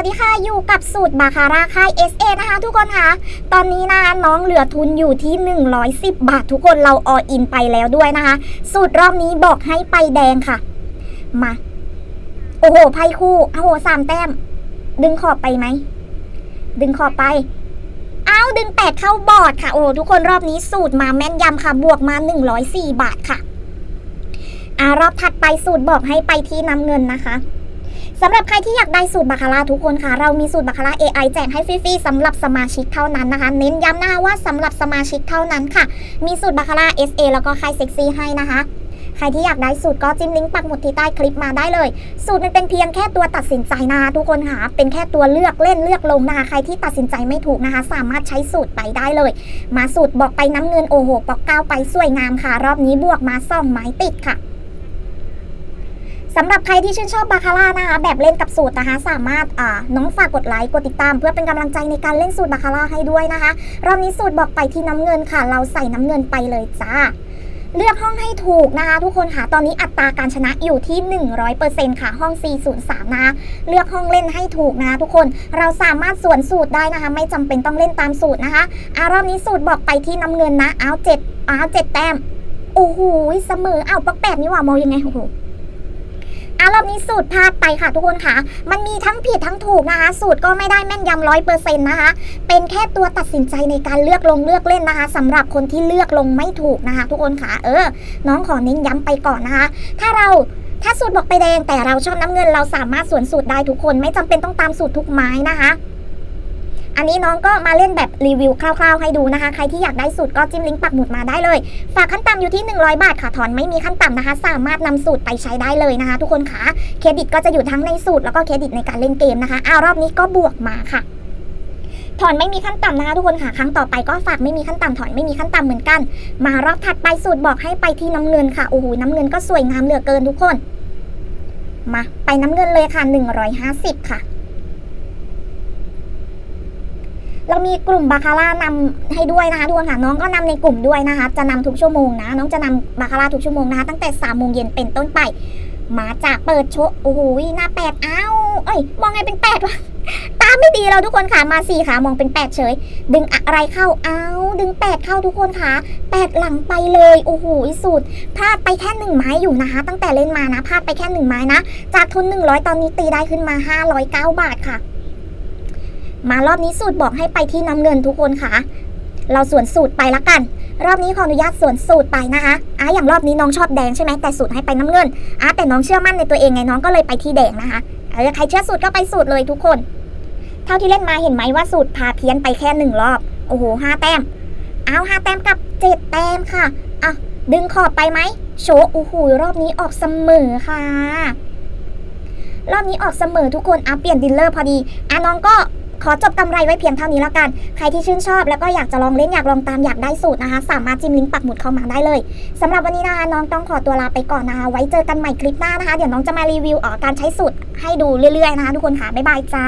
วัสดีค่ะอยู่กับสูตรบาคาร่าค่าย SA นะคะทุกคนคะตอนนี้นะคะน้องเหลือทุนอยู่ที่ 110 บาททุกคนเราออินไปแล้วด้วยนะคะ สูตรรอบนี้บอกให้ไปแดงค่ะ มา โอ้โหไพ่คู่โอ้โหสามแต้ม ดึงขอบไปไหม ดึงขอบไป เอาดึงแปดเข้าบอร์ดค่ะ โอ้ทุกคนรอบนี้สูตรมาแม่นยำค่ะ บวกมา 104 บาทค่ะ อ่ารอบถัดไปสูตรบอกให้ไปที่น้ำเงินนะคะ สำหรับใครที่อยากได้สูตรบาคาร่าทุกคนค่ะ เรามีสูตรบาคาร่า AI แจกให้ฟรีๆสำหรับสมาชิกเท่านั้นนะคะ เน้นย้ำนะคะว่าสำหรับสมาชิกเท่านั้นค่ะ มีสูตรบาคาร่า SA แล้วก็ค่ายเซ็กซี่ให้นะคะใครที่อยากได้สูตรก็จิ้มลิงก์ปักหมุดที่ใต้คลิปมาได้เลย สูตรมันเป็นเพียงแค่ตัวตัดสินใจนะคะทุกคนค่ะเป็นแค่ตัวเลือกเล่นเลือกลงนะคะใครที่ตัดสินใจไม่ถูกนะคะ สามารถใช้สูตรไปได้เลย มาสูตรบอกไปน้ำเงินโอ้โหปอกเก้าไปสวยงามค่ะ รอบนี้บวกมาสองไม้ติดค่ะ สำหรับใครที่ชื่นชอบบาคาร่านะคะ แบบเล่นกับสูตรนะคะ สามารถอ่าน้องฝากกดไลค์กดติดตาม เพื่อเป็นกำลังใจในการเล่นสูตรบาคาร่าให้ด้วยนะคะ รอบนี้สูตรบอกไปที่น้ำเงินค่ะ เราใส่น้ำเงินไปเลยจ้า เลือกห้องให้ถูกนะคะ ทุกคนค่ะตอนนี้อัตราการชนะอยู่ที่ 100%ค่ะห้อง 403 นะคะเลือกห้องเล่นให้ถูกนะคะทุกคนเราสามารถสวนสูตรได้นะคะ ไม่จำเป็นต้องเล่นตามสูตรนะคะอารอบนี้สูตรบอกไปที่น้ำเงินนะเอาเจ็ดเอาเจ็ดแต้มโอ้โหเสมอเอาปักแปดนี่หว่า มองยังไงโอ้โห อารอบนี้สูตรพลาดไปค่ะทุกคนค่ะ มันมีทั้งผิดทั้งถูกนะคะ สูตรก็ไม่ได้แม่นยำร้อยเปอร์เซ็นต์นะคะ เป็นแค่ตัวตัดสินใจในการเลือกลงเลือกเล่นนะคะสำหรับคนที่เลือกลงไม่ถูกนะคะ ทุกคนค่ะ เออ น้องขอเน้นย้ำไปก่อนนะคะ ถ้าเราถ้าสูตรบอกไปแดงแต่เราชอบน้ำเงินเราสามารถสวนสูตรได้ทุกคนไม่จำเป็นต้องตามสูตรทุกไม้นะคะ อันนี้น้องก็มาเล่นแบบรีวิวคร่าวๆให้ดูนะคะ ใครที่อยากได้สูตรก็จิ้มลิงก์ปักหมุดมาได้เลย ฝากขั้นต่ำอยู่ที่ 100 บาทค่ะถอนไม่มีขั้นต่ำนะคะ สามารถนำสูตรไปใช้ได้เลยนะคะ ทุกคนค่ะเครดิตก็จะอยู่ทั้งในสูตรแล้วก็เครดิตในการเล่นเกมนะคะอ้าวรอบนี้ก็บวกมาค่ะถอนไม่มีขั้นต่ำนะคะทุกคนค่ะ ครั้งต่อไปก็ฝากไม่มีขั้นต่ำถอนไม่มีขั้นต่ำเหมือนกัน มารอบถัดไปสูตรบอกให้ไปที่น้ำเงินค่ะโอ้โหน้ำเงินก็สวยงามเหลือเกินทุกคน มาไปน้ำเงินเลยค่ะ 150 ค่ะ เรามีกลุ่มบาคาร่านำให้ด้วยนะคะทุกคนค่ะน้องก็นำในกลุ่มด้วยนะคะ จะนำทุกชั่วโมงนะ น้องจะนำบาคาร่าทุกชั่วโมงนะคะ ตั้งแต่3ามโมงเย็นเป็นต้นไป มาจากเปิดโชว์โอ้โหหน้าแปดอ้าวเอ้ยมองไงเป็นแปดวะตามไม่ดีเราทุกคนค่ะมาสี่ขามองเป็นแปดเฉย ดึงอะไรเข้าเอ้าดึงแปดเข้าทุกคนค่ะแปดหลังไปเลยโอ้โหสุดพลาดไปแค่หนึ่งไม้อยู่นะคะ ตั้งแต่เล่นมานะพลาดไปแค่หนึ่งไม้นะ จากทุนหนึ่งร้อยตอนนี้ตีได้ขึ้นมาห้าร้อยเก้าบาทค่ะ มารอบนี้สูตรบอกให้ไปที่น้ำเงินทุกคนค่ะ เราสวนสูตรไปละกัน รอบนี้ขออนุญาตสวนสูตรไปนะคะอะอย่างรอบนี้น้องชอบแดงใช่ไหมแต่สูตรให้ไปน้ำเงินอะแต่น้องเชื่อมั่นในตัวเองไงน้องก็เลยไปที่แดงนะคะเออใครเชื่อสูตรก็ไปสูตรเลยทุกคน เท่าที่เล่นมาเห็นไหมว่าสูตรพาเพี้ยนไปแค่หนึ่งรอบโอ้โหห้าแต้มเอาห้าแต้มกับเจ็ดแต้มค่ะอะดึงขอบไปไหมโชว์โอ้โหรอบนี้ออกเสมอค่ะ รอบนี้ออกเสมอทุกคนอะเปลี่ยนดิลเลอร์พอดีอะน้องก็ ขอจบกำไรไว้เพียงเท่านี้แล้วกัน ใครที่ชื่นชอบแล้วก็อยากจะลองเล่นอยากลองตามอยากได้สูตรนะคะ สามารถจิ้มลิงก์ปักหมุดเข้ามาได้เลยสำหรับวันนี้นะคะน้องต้องขอตัวลาไปก่อนนะคะ ไว้เจอกันใหม่คลิปหน้านะคะ เดี๋ยวน้องจะมารีวิวอ่อการใช้สูตรให้ดูเรื่อยๆนะคะทุกคนค่ะบ๊ายบายจ้า